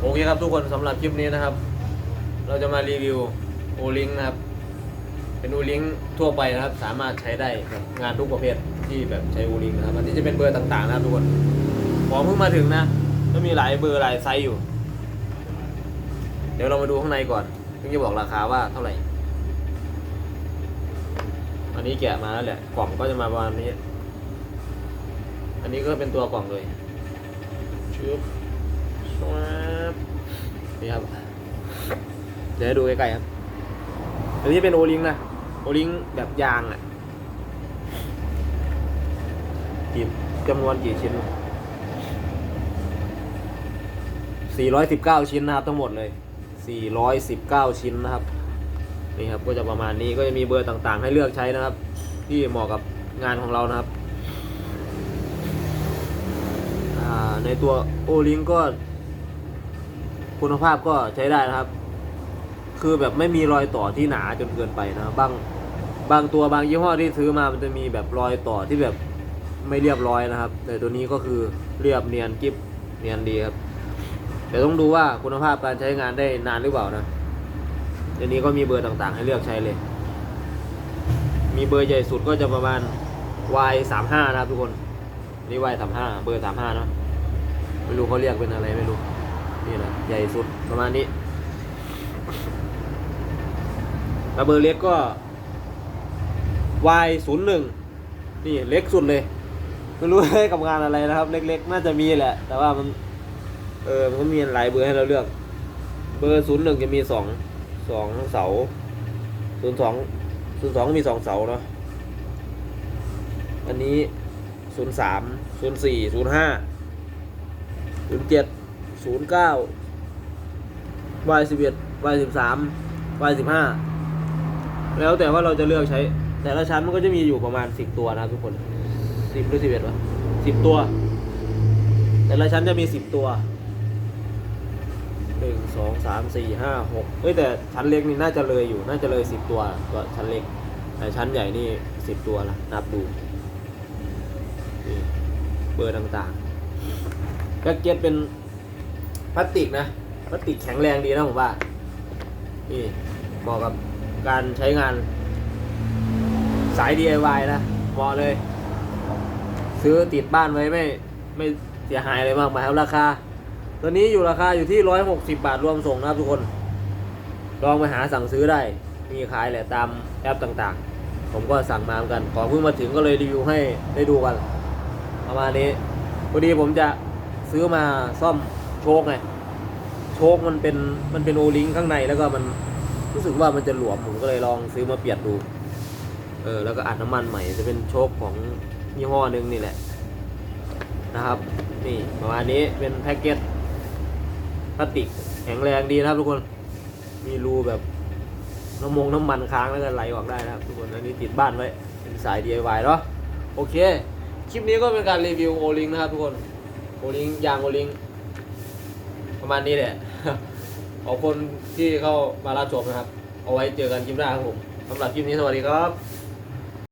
โอเคครับทุกคนสำหรับคลิปนี้นะครับ เราจะมารีวิวโอลิงนะครับ เป็นโอลิงทั่วไปนะครับ สามารถใช้ได้กับงานทุกประเภทที่แบบใช้โอลิงนะครับอันนี้จะเป็นเบอร์ต่างๆนะครับทุกคนของเพิ่งมาถึงนะก็มีหลายเบอร์หลายไซส์อยู่ เดี๋ยวเรามาดูข้างในก่อนถึงจะบอกราคาว่าเท่าไหร่อันนี้แกะมาแล้วแหละกล่องก็จะมาประมาณนี้ อันนี้ก็เป็นตัวกล่องเลยชุบชวบ นี่ครับ เดี๋ยวดูใกล้ๆครับ อันนี้เป็นโอลิงนะ โอลิงแบบยางอะกี่จำนวนกี่ชิ้น 419 ชิ้นนะครับทั้งหมดเลย 419 ชิ้นนะครับ นี่ครับก็จะประมาณนี้ก็จะมีเบอร์ต่างๆ ให้เลือกใช้นะครับ ที่เหมาะกับงานของเรานะครับในตัวโอลิงก็ คุณภาพก็ใช้ได้นะครับ คือแบบไม่มีรอยต่อที่หนาจนเกินไปนะครับบางบางตัวบางยี่ห้อที่ซื้อมามันจะมีแบบรอยต่อที่แบบไม่เรียบร้อยนะครับ แต่ตัวนี้ก็คือเรียบเนียนกิฟเนียนดีครับแต่ต้องดูว่าคุณภาพการใช้งานได้นานหรือเปล่านะเดี๋ยวนี้ก็มีเบอร์ต่างๆ ให้เลือกใช้เลย มีเบอร์ใหญ่สุดก็จะประมาณ Y 3 5นะครับทุกคน นี่ Y 3 5เบอร์3 5เนะไม่รู้เขาเรียกเป็นอะไรไม่รู้ นี่นะใหญ่สุดประมาณนี้แล้วเบอร์เล็กก็ Y 0 1 นี่เล็กสุดเลยไม่รู้ให้กับงานอะไรนะครับ เล็กๆ น่าจะมีแหละ แต่ว่ามันเออมันก็มีหลายเบอร์ให้เราเลือก เบอร์ศูนย์หนึ่งจะมีสองสองเสาศูนย์สองศูนย์สองมีสองเสาเนาะอันนี้ศูนย์สามศูนย์สี่ศูนย์ห้าศูนย์เจ็ด ศูนย์เก้าวายสิบเอ็ดวายสิบสามวายสิบห้าแล้วแต่ว่าเราจะเลือกใช้ แต่ละชั้นมันก็จะมีอยู่ประมาณสิบตัวนะครับทุกคนสิบหรือสิบเอ็ดวะสิบตัว แต่ละชั้นจะมีสิบตัวหนึ่งสองสามสี่ห้าหกเฮ้ยแต่ชั้นเล็กนี่น่าจะเลยอยู่ น่าจะเลยสิบตัวตัวชั้นเล็ก แต่ชั้นใหญ่นี่สิบตัวละนับดูเบอร์ต่างๆแพ็กเกจเป็น พลาสติกนะพลาสติกแข็งแรงดีนะผมว่า นี่เหมาะกับการใช้งาน สาย DIY นะเหมาะเลย ซื้อติดบ้านไว้ไม่ไม่เสียหายอะไรมากมายครับราคา ตัวนี้อยู่ราคาอยู่ที่ร้อยหกสิบาทรวมส่งนะครับทุกคน ลองไปหาสั่งซื้อได้ มีขายแหละตามแอปต่างๆ ผมก็สั่งมาเหมือนกัน ของเพิ่งมาถึงก็เลยรีวิวให้ได้ดูกันประมาณนี้พอดีผมจะซื้อมาซ่อม ชคไงโชคมันเป็นมันเป็นโอลิงข้างในแล้วก็มันรู้สึกว่ามันจะหลวมผมก็เลยลองซื้อมาเปลี่ยนดู เออแล้วก็อัดน้ำมันใหม่จะเป็นโชคของยี่ห้อหนึงนี่แหละ นะครับ นี่ประมาณนี้เป็นแพ็กเกจพลาสติกแข็งแรงดีนะครับทุกคนมีรูแบบน้ำมงน้ำมันค้างแล้วก็ไหลออกได้นะครับทุกคนอันนี้ติดบ้านไว้เป็นสาย DIY เนาะโอเค คลิปนี้ก็เป็นการรีวิวโอลิงนะครับทุกคนโอลิงยางโอลิง ประมาณนี้แหละ ขอบคุณที่เข้ามารับชมนะครับ เอาไว้เจอกันคลิปหน้าครับผมสำหรับคลิปนี้สวัสดีครับ